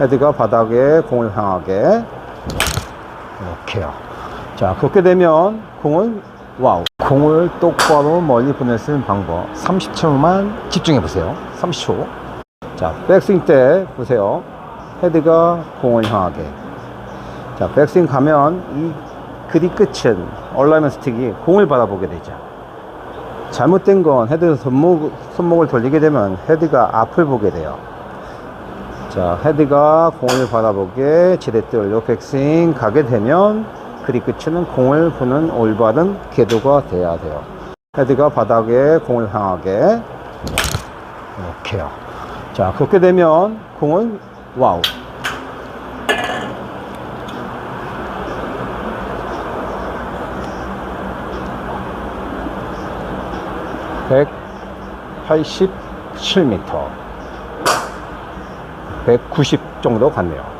헤드가 바닥에 공을 향하게 이렇게요. 자, 그렇게 되면 공을 와우. 공을 똑바로 멀리 있는 방법. 30초만 집중해 보세요. 30초. 자, 백스윙 때 보세요. 헤드가 공을 향하게. 자, 백스윙 가면 이 그리 끝은 얼라이먼 스틱이 공을 바라보게 되죠. 잘못된 건 헤드 손목, 손목을 돌리게 되면 헤드가 앞을 보게 돼요. 자, 헤드가 공을 바라보게 지렛대로 백스윙 가게 되면 그리 끝은 공을 보는 올바른 궤도가 돼야 돼요. 헤드가 바닥에 공을 향하게 이렇게요. 자, 그렇게 되면 공을 와우. (187m) (190) 정도 갔네요